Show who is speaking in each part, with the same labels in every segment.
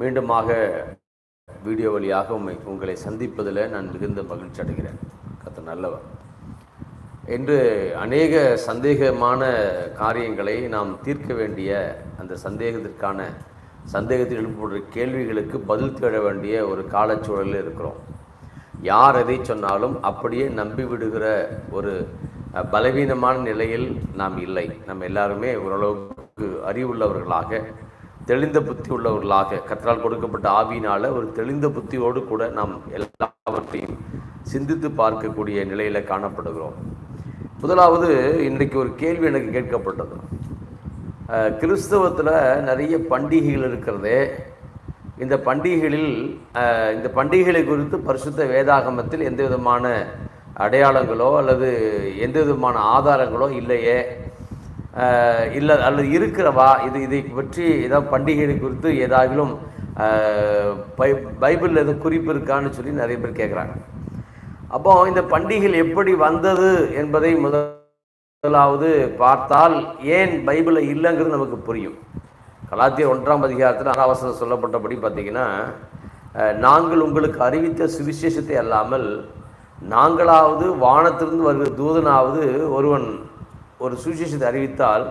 Speaker 1: மீண்டுமாக வீடியோ வழியாக உண்மை உங்களை சந்திப்பதில் நான் மிகுந்த மகிழ்ச்சி அடைகிறேன். கத்த நல்லவர். என்று அநேக சந்தேகமான காரியங்களை நாம் தீர்க்க வேண்டிய அந்த சந்தேகத்திற்கான சந்தேகத்தில் எழுப்பப்படுற கேள்விகளுக்கு பதில் தேட வேண்டிய ஒரு காலச்சூழலில் இருக்கிறோம். யார் எதை சொன்னாலும் அப்படியே நம்பி விடுகிற ஒரு பலவீனமான நிலையில் நாம் இல்லை. நம்ம எல்லாருமே ஓரளவுக்கு அறிவுள்ளவர்களாக தெளிந்த புத்தி உள்ளவர்களாக கத்தரால் கொடுக்கப்பட்ட ஆவியினால் ஒரு தெளிந்த புத்தியோடு கூட நாம் எல்லாவற்றையும் சிந்தித்து பார்க்கக்கூடிய நிலையில் காணப்படுகிறோம். முதலாவது இன்றைக்கு ஒரு கேள்வி எனக்கு கேட்கப்பட்டது. கிறிஸ்தவத்தில் நிறைய பண்டிகைகள் இருக்கிறதே இந்த பண்டிகைகளில் இந்த பண்டிகைகளை குறித்து பரிசுத்த வேதாகமத்தில் எந்த விதமான அடையாளங்களோ அல்லது எந்த விதமான ஆதாரங்களோ இல்லையே இல்லை அல்லது இருக்கிறவா? இது இதை பற்றி ஏதாவது பண்டிகைகள் குறித்து ஏதாகிலும் பை பைபிளில் எதுவும் குறிப்பு இருக்கான்னு சொல்லி நிறைய பேர் கேட்குறாங்க அப்போ இந்த பண்டிகைகள் எப்படி வந்தது என்பதை முதலாவது பார்த்தால் ஏன் பைபிளில் இல்லைங்கிறது நமக்கு புரியும். கலாத்தியர் ஒன்றாம் அதிகாரத்தில் ஆறாவசனம் சொல்லப்பட்டபடி பார்த்தீங்கன்னா நாங்கள் உங்களுக்கு அறிவித்த சுவிசேஷத்தை அல்லாமல் நாங்களாவது வானத்திலிருந்து வருகிற தூதனாவது ஒருவன் ஒரு சுவிசேஷத்தை அறிவித்தால்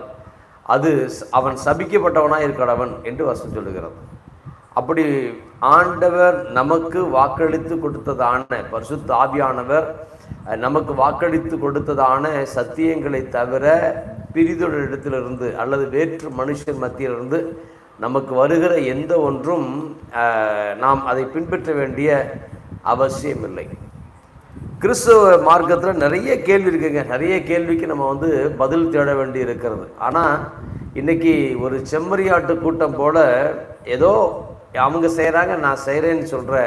Speaker 1: அது அவன் சபிக்கப்பட்டவனாக இருக்கடவன் என்று வசம் சொல்லுகிறது. அப்படி ஆண்டவர் நமக்கு வாக்களித்து கொடுத்ததான பரிசுத்த ஆவியானவர் நமக்கு வாக்களித்து கொடுத்ததான சத்தியங்களை தவிர பிரிதொரு இடத்திலிருந்து அல்லது வேற்று மனுஷர் மத்தியிலிருந்து நமக்கு வருகிற எந்த ஒன்றும் நாம் அதை பின்பற்ற வேண்டிய அவசியமில்லை. கிறிஸ்தவ மார்க்கத்தில் நிறைய கேள்வி இருக்குங்க. நிறைய கேள்விக்கு நம்ம வந்து பதில் தேட வேண்டி இருக்கிறது. ஆனால் இன்னைக்கு ஒரு செம்மறியாட்டு கூட்டம் போல் ஏதோ அவங்க செய்கிறாங்க நான் செய்கிறேன்னு சொல்கிற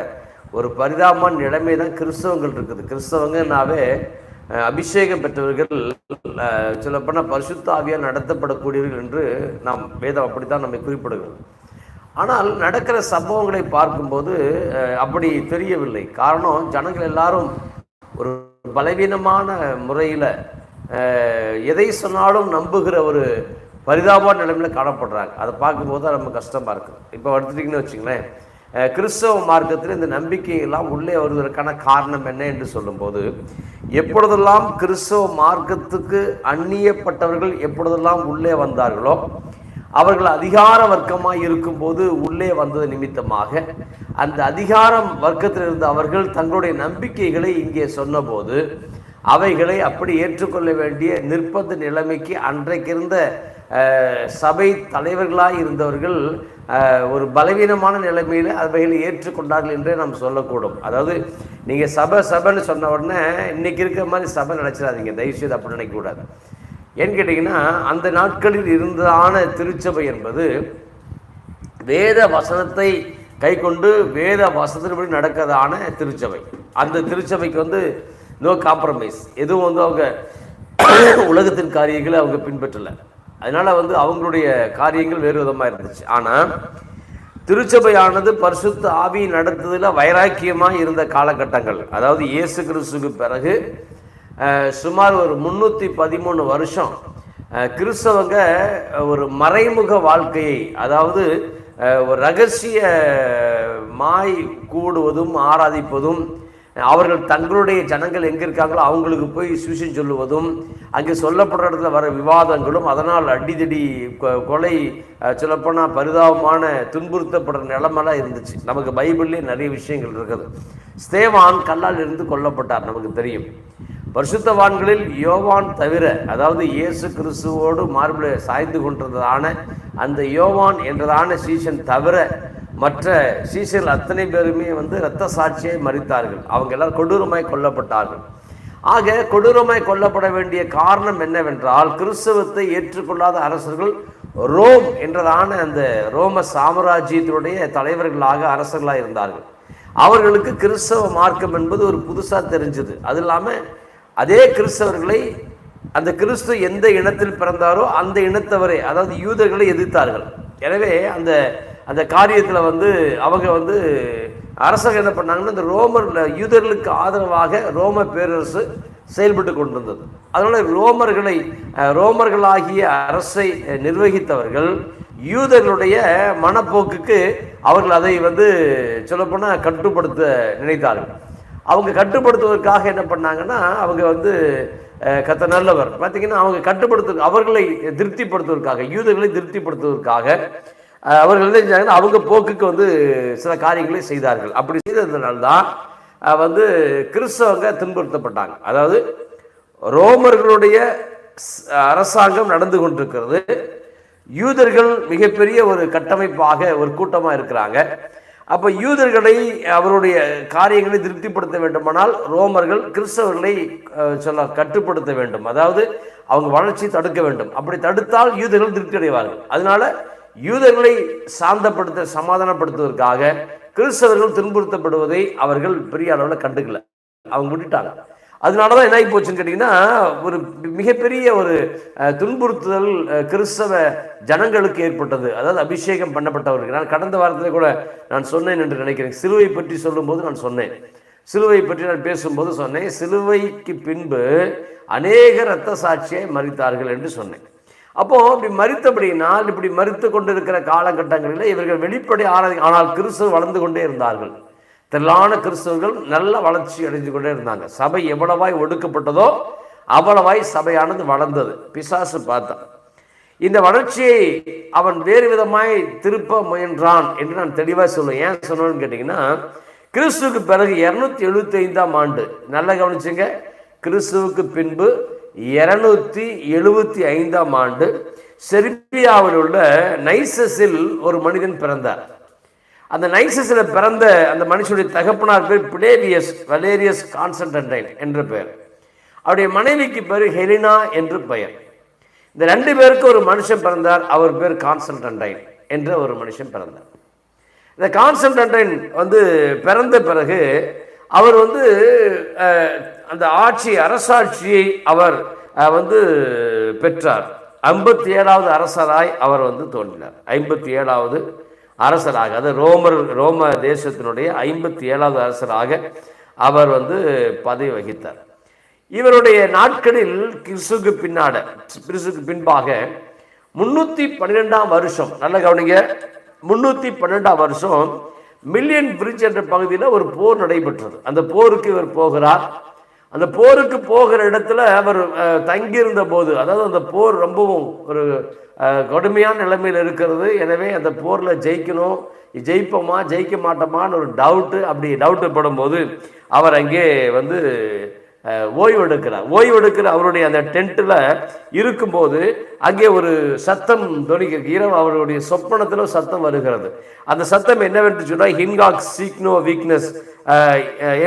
Speaker 1: ஒரு பரிதாபமான நிலைமை தான் கிறிஸ்தவங்கள் இருக்குது. கிறிஸ்தவங்கனாவே அபிஷேகம் பெற்றவர்கள் சொல்லப்போனால் பரிசுத்த நடத்தப்படக்கூடியவர்கள் என்று நாம் வேதம் அப்படித்தான் நம்மை குறிப்பிடுகிறது. ஆனால் நடக்கிற சம்பவங்களை பார்க்கும்போது அப்படி தெரியவில்லை. காரணம் ஜனங்கள் எல்லாரும் ஒரு பலவீனமான முறையில் எதை சொன்னாலும் நம்புகிற ஒரு பரிதாப நிலைமையில காணப்படுறாங்க. அதை பார்க்கும்போது தான் ரொம்ப கஷ்டமாக இருக்குது இப்போ எடுத்துட்டிங்கன்னு வச்சுங்களேன் கிறிஸ்தவ மார்க்கத்தில் இந்த நம்பிக்கையெல்லாம் உள்ளே வருவதற்கான காரணம் என்ன என்று சொல்லும்போது எப்பொழுதெல்லாம் கிறிஸ்தவ மார்க்கத்துக்கு அந்நியப்பட்டவர்கள் எப்பொழுதெல்லாம் உள்ளே வந்தார்களோ அவர்கள் அதிகார வர்க்கமாய் இருக்கும்போது உள்ளே வந்தது நிமித்தமாக அந்த அதிகாரம் வர்க்கத்தில் இருந்த அவர்கள் தங்களுடைய நம்பிக்கைகளை இங்கே சொன்னபோது அவைகளை அப்படி ஏற்றுக்கொள்ள வேண்டிய நிர்பந்த நிலைமைக்கு அன்றைக்கிருந்த சபை தலைவர்களாய் இருந்தவர்கள் ஒரு பலவீனமான நிலைமையில் அவைகளை ஏற்றுக்கொண்டார்கள் என்றே நாம் சொல்லக்கூடும். அதாவது நீங்கள் சபை சபைன்னு சொன்ன உடனே இன்னைக்கு இருக்கிற மாதிரி சபை நினச்சிடாதீங்க தயவுசெய்து அப்படி நினைக்கக்கூடாது. ஏன்னு கேட்டிங்கன்னா அந்த நாட்களில் இருந்ததான திருச்சபை என்பது வேத வசனத்தை கை கொண்டு வேத வசனத்தின்படி நடக்கிறதான திருச்சபை. அந்த திருச்சபைக்கு வந்து நோ காம்ப்ரமைஸ் எதுவும் வந்து அவங்க உலகத்தின் காரியங்களை அவங்க பின்பற்றலை. அதனால் வந்து அவங்களுடைய காரியங்கள் வேறு விதமாக இருந்துச்சு. ஆனால் திருச்சபையானது பரிசுத்த ஆவி நடத்துதில் வைராக்கியமாக இருந்த காலகட்டங்கள். அதாவது இயேசு கிறிஸ்துக்கு பிறகு சுமார் ஒரு முந்நூற்றி பதிமூணு வருஷம். கிறிஸ்தவங்க ஒரு மறைமுக வாழ்க்கையை அதாவது ஒரு ரகசிய மாய் கூடுவதும் ஆராதிப்பதும் அவர்கள் தங்களுடைய ஜனங்கள் எங்கே இருக்காங்களோ அவங்களுக்கு போய் சுவிசம் சொல்லுவதும் அங்கே சொல்லப்படுற இடத்துல வர விவாதங்களும் அதனால் அடிதடி கொ- கொலை சொல்லப்போனால் பரிதாபமான துன்புறுத்தப்படுற நிலமெல்லாம் இருந்துச்சு. நமக்கு பைபிள்லேயே நிறைய விஷயங்கள் இருக்குது. ஸ்தேவான் கல்லால் இருந்து கொல்லப்பட்டார் நமக்கு தெரியும். பரிசுத்தவான்களில் யோவான் தவிர அதாவது இயேசு கிறிஸ்துவோடு மார்பில் சாய்ந்து கொண்டிருந்ததான அந்த யோவான் என்றதான சீசன் தவிர மற்ற சீசர்கள் அத்தனை பேருமே வந்து இரத்த சாட்சியை மறித்தார்கள் அவங்க எல்லாரும் கொடூரமாய் கொல்லப்பட்டார்கள். ஆக கொடூரமாய் கொல்லப்பட வேண்டிய காரணம் என்னவென்றால் கிறிஸ்தவத்தை ஏற்றுக்கொள்ளாத அரசர்கள் ரோம் என்றதான அந்த ரோம சாம்ராஜ்யத்தினுடைய தலைவர்களாக அரசர்களாக இருந்தார்கள். அவர்களுக்கு கிறிஸ்தவ மார்க்கம் என்பது ஒரு புதுசாக தெரிஞ்சது. அது இல்லாமல் அதே கிறிஸ்தவர்களை அந்த கிறிஸ்து எந்த இனத்தில் பிறந்தாரோ அந்த இனத்தவரை அதாவது யூதர்களை எதிர்த்தார்கள். எனவே அந்த அந்த காரியத்தில் வந்து அவங்க வந்து அரசர்கள் என்ன பண்ணாங்கன்னா இந்த ரோமரில் யூதர்களுக்கு ஆதரவாக ரோம பேரரசு செயல்பட்டு கொண்டிருந்தது. அதனால் ரோமர்களை ரோமர்களாகிய அரசை நிர்வகித்தவர்கள் யூதர்களுடைய மனப்போக்குக்கு அவர்கள் அதை வந்து சொல்லப்போனால் கட்டுப்படுத்த நினைத்தார்கள். அவங்க கட்டுப்படுத்துவதற்காக என்ன பண்ணாங்கன்னா அவங்க வந்து கத்த நல்லவர். பார்த்தீங்கன்னா அவங்க கட்டுப்படுத்து அவர்களை திருப்திப்படுத்துவதற்காக யூதர்களை திருப்திப்படுத்துவதற்காக அவர்கள் என்ன செஞ்சாங்கன்னா அவங்க போக்குக்கு வந்து சில காரியங்களை செய்தார்கள். அப்படி செய்ததுனால தான் வந்து கிறிஸ்தவங்க துன்புறுத்தப்பட்டாங்க. அதாவது ரோமர்களுடைய அரசாங்கம் நடந்து கொண்டிருக்கிறது. யூதர்கள் மிகப்பெரிய ஒரு கட்டமைப்பாக ஒரு கூட்டமாக இருக்கிறாங்க. அப்போ யூதர்களை அவருடைய காரியங்களை திருப்திப்படுத்த வேண்டுமானால் ரோமர்கள் கிறிஸ்தவர்களை சொல்ல கட்டுப்படுத்த வேண்டும். அதாவது அவங்க வளர்ச்சி தடுக்க வேண்டும். அப்படி தடுத்தால் யூதர்கள் திருப்தி அடைவார்கள் அதனால யூதர்களை சாந்தப்படுத்த சமாதானப்படுத்துவதற்காக கிறிஸ்தவர்கள் துன்புறுத்தப்படுவதை அவர்கள் பெரிய அளவில் கண்டுக்கல. அவங்க விட்டுட்டாங்க. அதனால தான் என்ன ஆகி போச்சுன்னு கேட்டிங்கன்னா ஒரு மிகப்பெரிய ஒரு துன்புறுத்துதல் கிறிஸ்தவ ஜனங்களுக்கு ஏற்பட்டது. அதாவது அபிஷேகம் பண்ணப்பட்டவர்கள் நான் கடந்த வாரத்தில் கூட நான் சொன்னேன் என்று நினைக்கிறேன். சிலுவை பற்றி சொல்லும்போது நான் சொன்னேன். சிலுவை பற்றி நான் பேசும்போது சொன்னேன். சிலுவைக்கு பின்பு அநேக இரத்த சாட்சியை மறித்தார்கள் என்று சொன்னேன். அப்போ இப்படி மறித்தபடினால் இப்படி மறித்து கொண்டிருக்கிற காலகட்டங்களில் இவர்கள் வெளிப்படை ஆனால் கிறிஸ்தவ வளர்ந்து கொண்டே இருந்தார்கள். திரளான கிறிஸ்தவர்கள் நல்ல வளர்ச்சி அடைஞ்சு கொண்டே இருந்தாங்க. சபை எவ்வளவாய் ஒடுக்கப்பட்டதோ அவ்வளவாய் சபையானது வளர்ந்தது. பிசாசு பார்த்தான் இந்த வளர்ச்சியை அவன் வேறு விதமாய் திருப்ப முயன்றான் என்று நான் தெளிவாக சொல்லுவேன் ஏன் சொன்னேன்னு கேட்டிங்கன்னா கிறிஸ்துவுக்கு பிறகு இரநூத்தி எழுபத்தி ஐந்தாம் ஆண்டு நல்லா கவனிச்சுங்க. கிறிஸ்துவுக்கு பின்பு இருநூத்தி எழுபத்தி ஐந்தாம் ஆண்டு செர்பியாவில் உள்ள நைசஸில் ஒரு மனிதன் பிறந்தார். அந்த நைசஸில் பிறந்த அந்த மனுஷனுடைய தகப்பனார் பேர் பிளேவியஸ் வலேரியஸ் கான்சன்டைன் என்ற பெயர். அவருடைய மனைவிக்கு பேர் ஹெலினா என்று பெயர். இந்த ரெண்டு பேருக்கு ஒரு மனுஷன் பிறந்தார் அவர் பேர் கான்சன்டைன் என்ற ஒரு மனுஷன் பிறந்தார். இந்த கான்ஸ்டன்டைன் வந்து பிறந்த பிறகு அவர் வந்து அந்த ஆட்சி அரசாட்சியை அவர் வந்து பெற்றார். ஐம்பத்தி ஏழாவது அரசராய் அவர் வந்து தோன்றினார். ஐம்பத்தி ஏழாவது அரசராக அது ரோமர் ரோம தேசத்தினுடைய ஐம்பத்தி ஏழாவது அரசராக அவர் வந்து பதவி வகித்தார். இவருடைய நாட்களில் கிறிஸ்துக்கு பின்னாட கிறிஸ்துக்கு பின்பாக முன்னூற்றி பன்னிரெண்டாம் வருஷம் நல்ல கவனிங்க முன்னூற்றி பன்னெண்டாம் வருஷம் மில்லியன் பிரிட்ஜ் என்ற பகுதியில் ஒரு போர் நடைபெற்றது. அந்த போருக்கு இவர் போகிறார். அந்த போருக்கு போகிற இடத்துல அவர் தங்கியிருந்த போது அதாவது அந்த போர் ரொம்பவும் ஒரு கடுமையான நிலைமையில் இருக்கிறது. எனவே அந்த போரில் ஜெயிக்கணும். ஜெயிப்போமா ஜெயிக்க மாட்டோமான்னு ஒரு டவுட்டு அப்படி டவுட்டு படும்போது அவர் அங்கே வந்து ஓய்வு எடுக்கிறார் ஓய்வு எடுக்கிற அவருடைய அந்த டென்ட்டில் இருக்கும்போது அங்கே ஒரு சத்தம் தொனிக்கிறது இரவு அவருடைய சொப்பனத்தில் சத்தம் வருகிறது. அந்த சத்தம் என்னவென்று சொன்னால் ஹின்காக் சீக்னோ வீக்னஸ்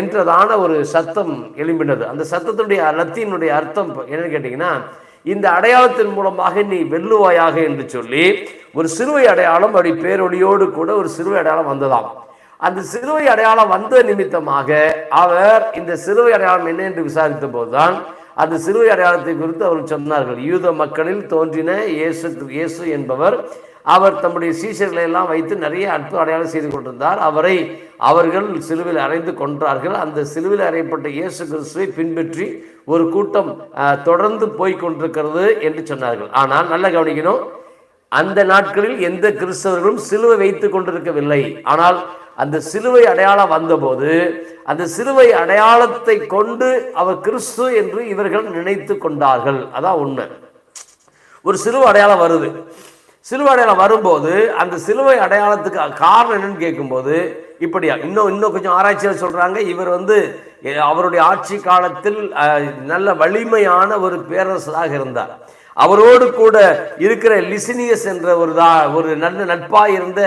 Speaker 1: என்றதான ஒரு சத்தம் எழும்பினது. அந்த சத்தத்துடைய லத்தியினுடைய அர்த்தம் என்னன்னு கேட்டிங்கன்னா இந்த அடையாளத்தின் மூலமாக நீ வெல்லுவாயாக என்று சொல்லி ஒரு சிறுவை அடையாளம் அப்படி பேரொழியோடு கூட ஒரு சிறுவை அடையாளம் வந்ததாம். அந்த சிலுவை அடையாளம் வந்த நிமித்தமாக அவர் இந்த சிலுவை அடையாளம் என்ன என்று விசாரித்த போதுதான் அந்த சிலுவை அடையாளத்தை குறித்து அவர்கள் சொன்னார்கள். யூத மக்களில் தோன்றின இயேசு இயேசு என்பவர் அவர் தம்முடைய சீசர்களை எல்லாம் வைத்து நிறைய அற்புத அடையாளம் செய்து கொண்டிருந்தார். அவரை அவர்கள் சிலுவில் அறைந்து கொன்றார்கள். அந்த சிலுவில் அறையப்பட்ட இயேசு கிறிஸ்துவை பின்பற்றி ஒரு கூட்டம் தொடர்ந்து போய் கொண்டிருக்கிறது என்று சொன்னார்கள். ஆனால் நல்ல கவனிக்கணும் அந்த நாட்களில் எந்த கிறிஸ்தவர்களும் சிலுவை வைத்துக் கொண்டிருக்கவில்லை. ஆனால் அந்த சிலுவை அடையாளம் வந்தபோது அந்த சிலுவை அடையாளத்தை கொண்டு அவர் கிறிஸ்து என்று இவர்கள் நினைத்து கொண்டார்கள். அதான் உண்மை. ஒரு சிலுவை அடையாளம் வருது. சிலுவை அடையாளம் வரும்போது அந்த சிலுவை அடையாளத்துக்கு காரணம் என்னன்னு கேட்கும்போது இப்படியா இன்னும் இன்னும் கொஞ்சம் ஆராய்ச்சியில் சொல்கிறாங்க இவர் வந்து அவருடைய ஆட்சி காலத்தில் நல்ல வலிமையான ஒரு பேரரசராக இருந்தார். அவரோடு கூட இருக்கிற லிசினியஸ் என்ற ஒரு தா ஒரு நல்ல நட்பாக இருந்த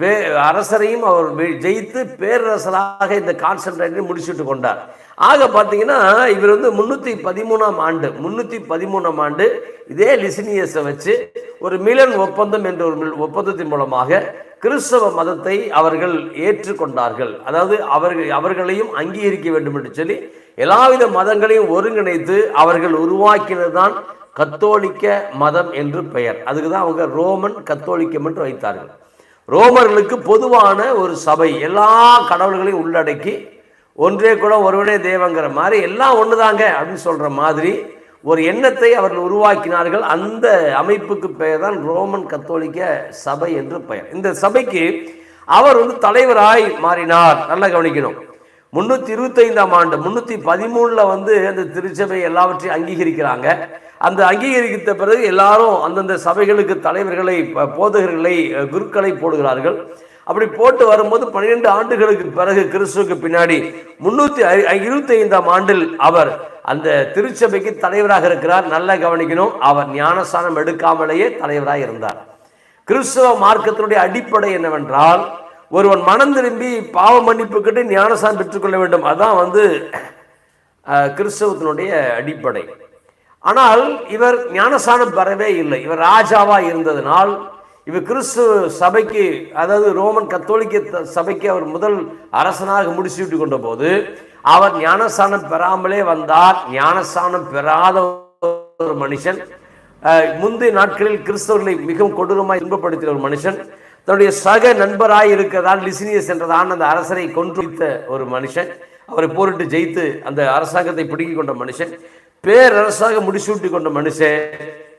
Speaker 1: பே அரசரையும் அவர் ஜெயித்து பேரரசராக இந்த கான்சன்ட்ரேட்டை முடிச்சுட்டு கொண்டார். ஆக பார்த்தீங்கன்னா இவர் வந்து முன்னூற்றி பதிமூணாம் ஆண்டு முன்னூற்றி பதிமூணாம் ஆண்டு இதே லிசினியஸை வச்சு ஒரு மிலன் ஒப்பந்தம் என்ற ஒரு ஒப்பந்தத்தின் மூலமாக கிறிஸ்தவ மதத்தை அவர்கள் ஏற்றுக்கொண்டார்கள். அதாவது அவர்கள் அவர்களையும் அங்கீகரிக்க வேண்டும் என்று சொல்லி எல்லாவித மதங்களையும் ஒருங்கிணைத்து அவர்கள் உருவாக்கினது தான் கத்தோலிக்க மதம் என்று பெயர். அதுக்கு தான் அவங்க ரோமன் கத்தோலிக்கம் என்று வைத்தார்கள். ரோமர்களுக்கு பொதுவான ஒரு சபை. எல்லா கடவுள்களையும் உள்ளடக்கி ஒன்றே கூட ஒருவனே தேவங்கிற மாதிரி எல்லாம் ஒண்ணுதாங்க அப்படின்னு சொல்கிற மாதிரி ஒரு எண்ணத்தை அவர்கள் உருவாக்கினார்கள். அந்த அமைப்புக்கு பெயர் தான் ரோமன் கத்தோலிக்க சபை என்று பெயர். இந்த சபைக்கு அவர் வந்து தலைவராய் மாறினார். நல்லா கவனிக்கணும். முன்னூற்றி இருபத்தைந்தாம் ஆண்டு முன்னூற்றி பதிமூணில் வந்து அந்த திருச்சபை எல்லாவற்றையும் அங்கீகரிக்கிறாங்க. அந்த அங்கீகரித்த பிறகு எல்லாரும் அந்தந்த சபைகளுக்கு தலைவர்களை போதகர்களை குருக்களை போடுகிறார்கள். அப்படி போட்டு வரும்போது பன்னிரெண்டு ஆண்டுகளுக்கு பிறகு கிறிஸ்துவுக்கு பின்னாடி முன்னூத்தி இருபத்தி ஐந்தாம் ஆண்டில் அவர் அந்த திருச்சபைக்கு தலைவராக இருக்கிறார். நல்லா கவனிக்கணும் அவர் ஞானஸ்தானம் எடுக்காமலேயே தலைவராக இருந்தார். கிறிஸ்துவ மார்க்கத்தினுடைய அடிப்படை என்னவென்றால் ஒருவன் மனம் திரும்பி பாவ மன்னிப்பு கிட்ட ஞானஸ்தானம் பெற்றுக்கொள்ள வேண்டும். அதான் வந்து கிறிஸ்தவத்தினுடைய அடிப்படை. ஆனால் இவர் ஞானசானம் பெறவே இல்லை. இவர் ராஜாவாக இருந்ததனால் இவர் கிறிஸ்து சபைக்கு அதாவது ரோமன் கத்தோலிக்க சபைக்கு அவர் முதல் அரசனாக முடிசூட்டி கொண்ட போது அவர் ஞானஸ்தானம் பெறாமலே வந்தார். ஞானஸ்தானம் பெறாத ஒரு மனுஷன். முந்தைய நாட்களில் கிறிஸ்தவர்களை மிகவும் கொடூரமாக இன்பப்படுத்திய ஒரு மனுஷன். தன்னுடைய சக நண்பராய் இருக்கிறதால் லிசினியஸ் என்றதான் அந்த அரசரை கொன்று வைத்த ஒரு மனுஷன். அவரை போரிட்டு ஜெயித்து அந்த அரசாங்கத்தை பிடுங்கிக் கொண்ட மனுஷன். பேரரசாக முடிசூட்டி கொண்ட மனுஷன்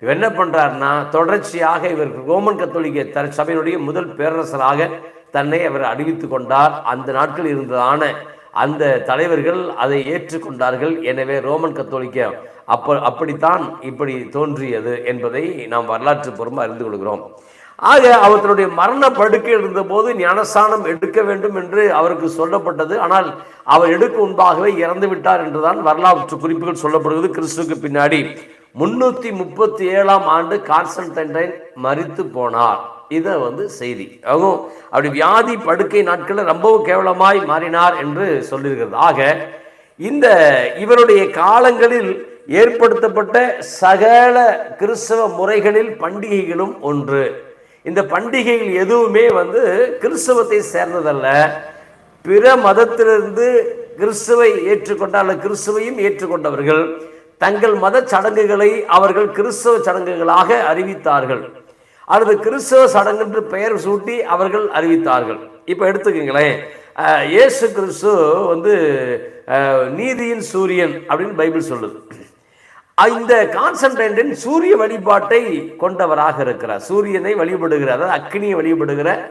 Speaker 1: இவர் என்ன பண்ணுறாருன்னா தொடர்ச்சியாக இவர் ரோமன் கத்தோலிக்க த- சபையினுடைய முதல் பேரரசராக தன்னை அவர் அறிவித்து கொண்டார். அந்த நாட்கள் இருந்ததான அந்த தலைவர்கள் அதை ஏற்றுக்கொண்டார்கள். எனவே ரோமன் கத்தோலிக்க அப்ப அப்படித்தான் இப்படி தோன்றியது என்பதை நாம் வரலாற்று புறமா அறிந்து கொள்கிறோம். ஆக அவர்களுடைய மரண படுக்கை இருந்தபோது ஞானஸ்தானம் எடுக்க வேண்டும் என்று அவருக்கு சொல்லப்பட்டது. ஆனால் அவர் எடுக்க முன்பாகவே இறந்து விட்டார் என்றுதான் வரலாற்று குறிப்புகள் சொல்லப்படுகிறது கிறிஸ்துவுக்கு பின்னாடி. முன்னூத்தி முப்பத்தி ஏழாம் ஆண்டு கான்ஸ்டன்டைன் மறித்து போனார். இதை வந்து செய்தி. அதுவும் அப்படி வியாதி படுக்கை நாட்களில் ரொம்பவும் கேவலமாய் மாறினார் என்று சொல்லியிருக்கிறது. ஆக இந்த இவருடைய காலங்களில் ஏற்படுத்தப்பட்ட சகல கிறிஸ்தவ முறைகளில் பண்டிகைகளும் ஒன்று. இந்த பண்டிகைகள் எதுவுமே வந்து கிறிஸ்தவத்தை சேர்ந்ததல்ல. பிற மதத்திலிருந்து கிறிஸ்துவை ஏற்றுக்கொண்ட அல்லது கிறிஸ்துவையும் ஏற்றுக்கொண்டவர்கள் தங்கள் மத சடங்குகளை அவர்கள் கிறிஸ்தவ சடங்குகளாக அறிவித்தார்கள். அல்லது கிறிஸ்தவ சடங்கு என்று பெயர் சூட்டி அவர்கள் அறிவித்தார்கள். இப்போ எடுத்துக்கங்களேன் இயேசு கிறிஸ்து வந்து நீதியின் சூரியன் அப்படின்னு பைபிள் சொல்லுது. இந்த கான்சன்ட்ரேட்டின் சூரிய வழிபாட்டை கொண்டவராக இருக்கிறார். சூரியனை வழிபடுகிறார் அதாவது அக்னியை வழிபடுகிற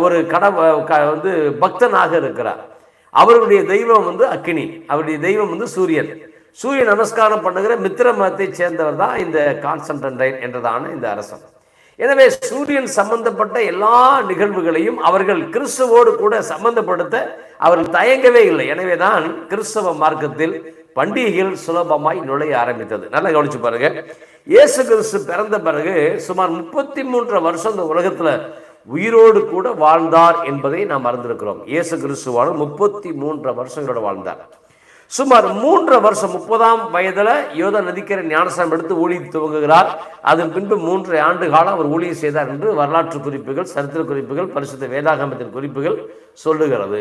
Speaker 1: ஒரு கட க- வந்து பக்தனாக இருக்கிறார். அவருடைய தெய்வம் வந்து அக்னி அவருடைய தெய்வம் வந்து சூரியன். சூரிய நமஸ்காரம் பண்ணுகிற மித்திர மதத்தைச் சேர்ந்தவர் தான் இந்த கான்ஸ்டன்டைன் என்றதான இந்த அரசன். எனவே சூரியன் சம்பந்தப்பட்ட எல்லா நிகழ்வுகளையும் அவர்கள் கிறிஸ்துவோடு கூட சம்பந்தப்படுத்த அவர்கள் தயங்கவே இல்லை. எனவே தான் கிறிஸ்தவ மார்க்கத்தில் பண்டிகைகள் சுலபமாய் நுழைய ஆரம்பித்தது. நல்லா கவனிச்சு பாருங்க. இயேசு கிறிஸ்து பிறந்த பிறகு சுமார் முப்பத்தி மூன்று வருஷம் இந்த உலகத்துல உயிரோடு கூட வாழ்ந்தார் என்பதை நாம் மறந்திருக்கிறோம் இயேசு கிறிஸ்துவான முப்பத்தி மூன்று வருஷங்களோட வாழ்ந்தார். சுமார் மூன்று வருஷம் முப்பதாம் வயதுல யோத நதிக்கரை ஞானசாரம் எடுத்து ஊழியம் துவங்குகிறார். அதன் பின்பு மூன்று ஆண்டு காலம் அவர் ஊழியம் செய்தார் என்று வரலாற்று குறிப்புகள் சரித்திர குறிப்புகள் பரிசுத்த வேதாகமத்தின் குறிப்புகள் சொல்லுகிறது.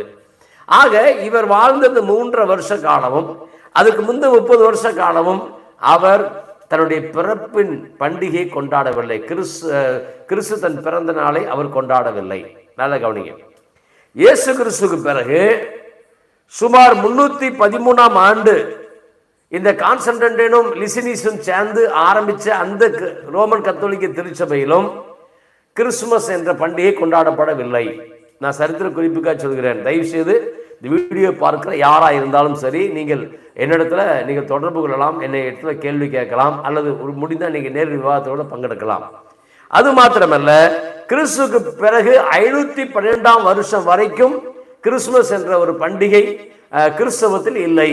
Speaker 1: ஆக இவர் வாழ்ந்த இந்த மூன்று வருஷ காலமும் அதுக்கு முந்தைய முப்பது வருஷ காலமும் அவர் தன்னுடைய பிறப்பின் பண்டிகையை கொண்டாடவில்லை. கிறிஸ்து கிறிஸ்து தன் பிறந்த நாளை அவர் கொண்டாடவில்லை. நல்ல கவனிங்க. இயேசு கிறிஸ்துக்கு பிறகு சுமார் முன்னூத்தி பதிமூணாம் ஆண்டு இந்த கான்ஸ்டன்டைனும் லிசினிஸும் சேர்ந்து ஆரம்பிச்ச அந்த க- ரோமன் கத்தோலிக்க திருச்சபையிலும் கிறிஸ்துமஸ் என்ற பண்டிகை கொண்டாடப்படவில்லை. நான் சரித்திர குறிப்புக்காக சொல்கிறேன். தயவு செய்து இந்த வீடியோ பார்க்குற யாராக இருந்தாலும் சரி நீங்கள் என்னிடத்துல நீங்கள் தொடர்பு கொள்ளலாம் என்னை இடத்துல கேள்வி கேட்கலாம் அல்லது ஒரு முடிந்தால் நீங்கள் நேர் விவாதத்தோட பங்கெடுக்கலாம். அது மாத்திரமல்ல கிறிஸ்துக்கு பிறகு ஐநூத்தி பன்னிரெண்டாம் வருஷம் வரைக்கும் கிறிஸ்துமஸ் என்ற ஒரு பண்டிகை அஹ், கிறிஸ்தவத்தில் இல்லை.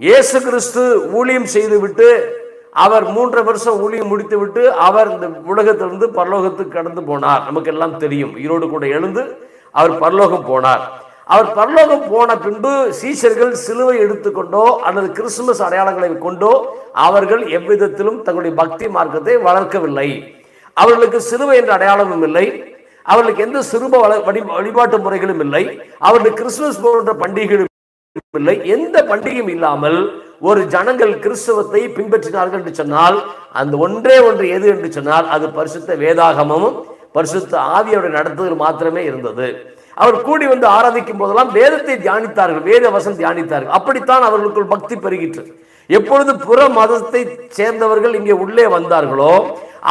Speaker 1: இயேசு கிறிஸ்து ஊழியம் செய்துவிட்டு அவர் மூன்றரை வருஷம் ஊழியம் முடித்துவிட்டு அவர் இந்த உலகத்திலிருந்து பரலோகத்துக்கு கடந்து போனார். நமக்கு எல்லாம் தெரியும். ஈரோடு கூட எழுந்து அவர் பரலோகம் போனார். அவர் பரலோகம் போன பின்பு சீஷர்கள் சிலுவை எடுத்துக்கொண்டோ அல்லது கிறிஸ்துமஸ் அடையாளங்களை கொண்டோ அவர்கள் எவ்விதத்திலும் தங்களுடைய பக்தி மார்க்கத்தை வளர்க்கவில்லை. அவர்களுக்கு சிலுவை என்ற அடையாளமும் இல்லை. அவர்களுக்கு எந்த சிறுப வழி- வழிபாட்டு முறைகளும் இல்லை. அவர்களுக்கு கிறிஸ்துமஸ் போன்ற பண்டிகைகளும் இல்லை. எந்த பண்டிகையும் இல்லாமல் ஒரு ஜனங்கள் கிறிஸ்தவத்தை பின்பற்றினார்கள் என்று சொன்னால் அந்த ஒன்றே ஒன்று எது என்று சொன்னால் அது பரிசுத்த வேதாகமும் பரிசுத்த ஆவியோட நடத்துதல் மாத்திரமே இருந்தது. அவர் கூடி வந்து ஆராதிக்கும் போதெல்லாம் வேதத்தை தியானித்தார்கள் வேத வசம் தியானித்தார்கள். அப்படித்தான் அவர்களுக்குள் பக்தி பெருகிற்று. எப்பொழுது புற மதத்தை சேர்ந்தவர்கள் இங்கே உள்ளே வந்தார்களோ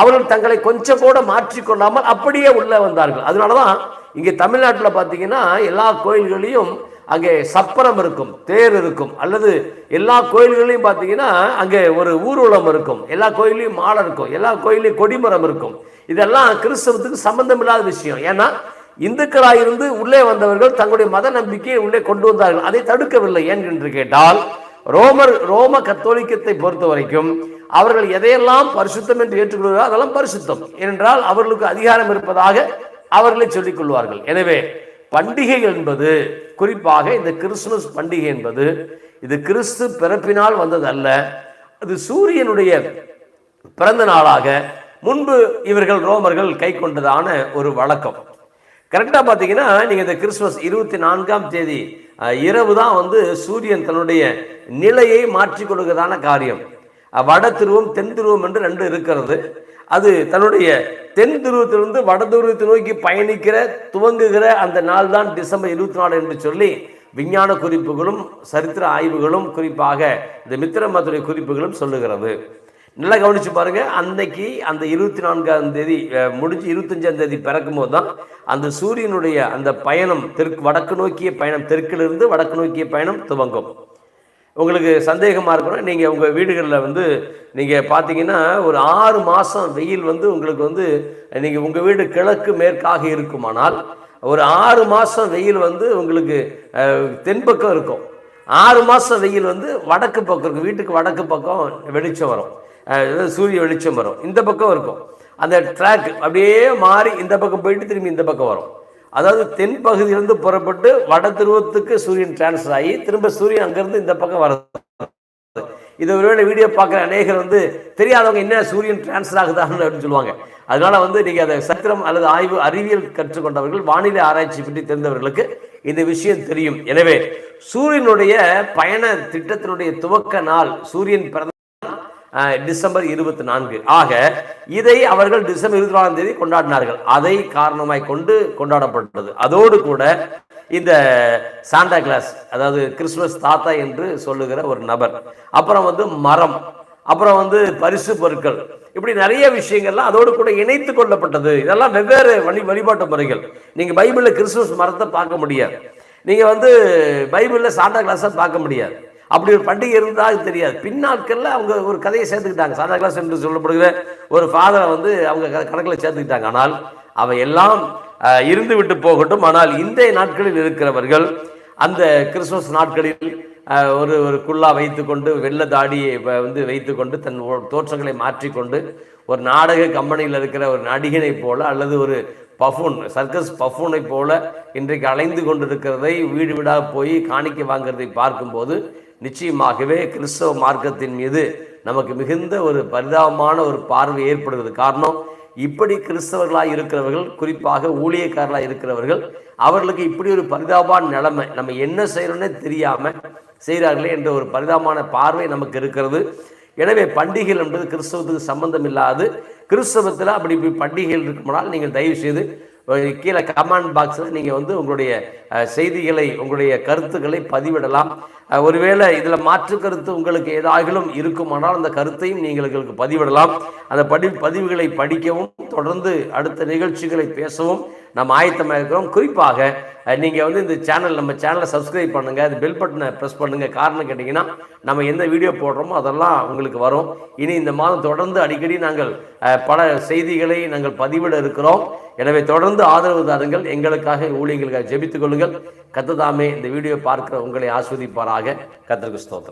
Speaker 1: அவர்கள் தங்களை கொஞ்சம் கூட மாற்றிக்கொள்ளாமல் அப்படியே உள்ளே வந்தார்கள். அதனாலதான் இங்கே தமிழ்நாட்டில் பார்த்தீங்கன்னா எல்லா கோயில்களையும் அங்கே சப்பரம் இருக்கும் தேர் இருக்கும் அல்லது எல்லா கோயில்களையும் பார்த்தீங்கன்னா அங்கே ஒரு ஊர்வலம் இருக்கும் எல்லா கோயிலையும் மாலை இருக்கும் எல்லா கோயிலையும் கொடிமரம் இருக்கும். இதெல்லாம் கிறிஸ்தவத்துக்கு சம்பந்தம் இல்லாத விஷயம். ஏன்னா இந்துக்களாக இருந்து உள்ளே வந்தவர்கள் தங்களுடைய மத நம்பிக்கையை உள்ளே கொண்டு வந்தார்கள். அதை தடுக்கவில்லை. ஏன் என்று கேட்டால் ரோமர் ரோம கத்தோலிக்கத்தை பொறுத்த வரைக்கும் அவர்கள் எதையெல்லாம் பரிசுத்தம் என்று ஏற்றுக்கொள்கிறார்கள் அதெல்லாம் பரிசுத்தம். ஏனென்றால் அவர்களுக்கு அதிகாரம் இருப்பதாக அவர்களை சொல்லிக் கொள்வார்கள். எனவே பண்டிகை என்பது குறிப்பாக இந்த கிறிஸ்துமஸ் பண்டிகை என்பது இது கிறிஸ்து பிறப்பினால் வந்தது அல்ல அது சூரியனுடைய பிறந்த நாளாக முன்பு இவர்கள் ரோமர்கள் கை கொண்டதான ஒரு வழக்கம். கரெக்டாக பார்த்தீங்கன்னா நீங்கள் இந்த கிறிஸ்மஸ் இருபத்தி நான்காம் தேதி இரவு தான் வந்து சூரியன் தன்னுடைய நிலையை மாற்றி கொள்கிறதான காரியம். வட துருவம் தென் துருவம் என்று ரெண்டு இருக்கிறது. அது தன்னுடைய தென் துருவத்திலிருந்து வட துருவத்தை நோக்கி பயணிக்கிற துவங்குகிற அந்த நாள் தான் டிசம்பர் இருபத்தி நாலு என்று சொல்லி விஞ்ஞான குறிப்புகளும் சரித்திர ஆய்வுகளும் குறிப்பாக இந்த மித்திர மத்துடைய குறிப்புகளும் சொல்லுகிறது. நல்லா கவனிச்சு பாருங்கள் அன்னைக்கு அந்த இருபத்தி நான்காம் தேதி முடிஞ்சு இருபத்தஞ்சாம் தேதி பிறக்கும் போது தான் அந்த சூரியனுடைய அந்த பயணம் தெற்கு வடக்கு நோக்கிய பயணம் தெற்கிலிருந்து வடக்கு நோக்கிய பயணம் துவங்கும். உங்களுக்கு சந்தேகமாக இருக்கணும். நீங்கள் உங்கள் வீடுகளில் வந்து நீங்கள் பார்த்தீங்கன்னா ஒரு ஆறு மாதம் வெயில் வந்து உங்களுக்கு வந்து நீங்கள் உங்கள் வீடு கிழக்கு மேற்காக இருக்குமானால் ஒரு ஆறு மாதம் வெயில் வந்து உங்களுக்கு தென்பக்கம் இருக்கும். ஆறு மாதம் வெயில் வந்து வடக்கு பக்கம் இருக்கும். வீட்டுக்கு வடக்கு பக்கம் வெளிச்சம் வரும். சூரிய வெளிச்சம் வரும். இந்த பக்கம் இருக்கும். அந்த ட்ராக் அப்படியே மாறி இந்த பக்கம் போயிட்டு திரும்பி இந்த பக்கம் வரும். அதாவது தென் பகுதியிலிருந்து புறப்பட்டு வட துருவத்துக்கு சூரியன் டிரான்ஸ்ஃபர் ஆகி திரும்ப சூரியன் அங்கேருந்து இந்த பக்கம் வர இது ஒருவேளை வீடியோ பார்க்குற அநேகர் வந்து தெரியாதவங்க என்ன சூரியன் டிரான்ஸ்ஃபர் ஆகுதான்னு அப்படின்னு சொல்லுவாங்க. அதனால வந்து நீங்கள் அதை சத்திரம் அல்லது ஆய்வு அறிவியல் கற்றுக்கொண்டவர்கள் வானிலை ஆராய்ச்சி பற்றி தெரிந்தவர்களுக்கு இந்த விஷயம் தெரியும். எனவே சூரியனுடைய பயண திட்டத்தினுடைய துவக்க நாள் சூரியன் பிறந்த டிசம்பர் இருபத்தி நான்கு. ஆக இதை அவர்கள் டிசம்பர் இருபத்தி நாலாம் தேதி கொண்டாடினார்கள். அதை காரணமாய் கொண்டு கொண்டாடப்பட்டது. அதோடு கூட இந்த சாண்டா கிளாஸ் அதாவது கிறிஸ்துமஸ் தாத்தா என்று சொல்லுகிற ஒரு நபர். அப்புறம் வந்து மரம் அப்புறம் வந்து பரிசு பொருட்கள். இப்படி நிறைய விஷயங்கள்லாம் அதோடு கூட இணைத்து கொள்ளப்பட்டது. இதெல்லாம் வெவ்வேறு வழி வழிபாட்டு முறைகள். நீங்கள் பைபிளில் கிறிஸ்துமஸ் மரத்தை பார்க்க முடியாது. நீங்கள் வந்து பைபிளில் சாண்டா கிளாஸை பார்க்க முடியாது. அப்படி ஒரு பண்டிகை இருந்தால் தெரியாது. பின்னாட்களில் அவங்க ஒரு கதையை சேர்த்துக்கிட்டாங்க. சாதா கிளாஸ் என்று சொல்லப்படுகிற ஒரு ஃபாதரை வந்து அவங்க கணக்கில் சேர்த்துக்கிட்டாங்க. ஆனால் அவை எல்லாம் இருந்து விட்டு போகட்டும். ஆனால் இன்றைய நாட்களில் இருக்கிறவர்கள் அந்த கிறிஸ்துமஸ் நாட்களில் ஒரு ஒரு குல்லா வைத்துக்கொண்டு வெள்ள தாடியை வந்து வைத்துக்கொண்டு தன் தோற்றங்களை மாற்றிக்கொண்டு ஒரு நாடக கம்பெனியில் இருக்கிற ஒரு நடிகனை போல அல்லது ஒரு பஃபூன் சர்க்கஸ் பஃபூனை போல இன்றைக்கு அலைந்து கொண்டிருக்கிறதை வீடு வீடாக போய் காணிக்க வாங்குறதை பார்க்கும்போது நிச்சயமாகவே கிறிஸ்தவ மார்க்கத்தின் மீது நமக்கு மிகுந்த ஒரு பரிதாபமான ஒரு பார்வை ஏற்படுகிறது. காரணம் இப்படி கிறிஸ்தவர்களாக இருக்கிறவர்கள் குறிப்பாக ஊழியக்காரர்களாக இருக்கிறவர்கள் அவர்களுக்கு இப்படி ஒரு பரிதாபமான நிலைமை நம்ம என்ன செய்யணும்னே தெரியாமல் செய்கிறார்களே என்ற ஒரு பரிதாபமான பார்வை நமக்கு இருக்கிறது. எனவே பண்டிகைகள் என்பது கிறிஸ்தவத்துக்கு சம்பந்தம் இல்லாது கிறிஸ்தவத்தில் அப்படி இப்படி பண்டிகைகள் இருக்குமானால் நீங்கள் தயவு செய்து கீழே கமெண்ட் பாக்ஸில் நீங்கள் வந்து உங்களுடைய செய்திகளை உங்களுடைய கருத்துக்களை பதிவிடலாம். ஒருவேளை இதில் மாற்று கருத்து உங்களுக்கு ஏதாகிலும் இருக்குமானால் அந்த கருத்தையும் நீங்கள் எங்களுக்கு பதிவிடலாம். அந்த படி பதிவுகளை படிக்கவும் தொடர்ந்து அடுத்த நிகழ்ச்சிகளை பேசவும் நம்ம ஆயத்தமாக இருக்கிறோம். குறிப்பாக நீங்கள் வந்து இந்த சேனல் நம்ம சேனலை சப்ஸ்கிரைப் பண்ணுங்கள் அது பெல் பட்டனை ப்ரெஸ் பண்ணுங்கள் காரணம் கேட்டிங்கன்னா நம்ம எந்த வீடியோ போடுறோமோ அதெல்லாம் உங்களுக்கு வரும். இனி இந்த மாதம் தொடர்ந்து அடிக்கடி நாங்கள் பல செய்திகளை நாங்கள் பதிவிட இருக்கிறோம். எனவே தொடர்ந்து ஆதரவு தாருங்கள். எங்களுக்காக ஊழியர்களுக்காக ஜெபித்துக் கொள்ளுங்கள். கத்ததாமே இந்த வீடியோ பார்க்கிற உங்களை ஆஸ்வதிப்பாராக. கத்திற்கு ஸ்தோத்திரம்.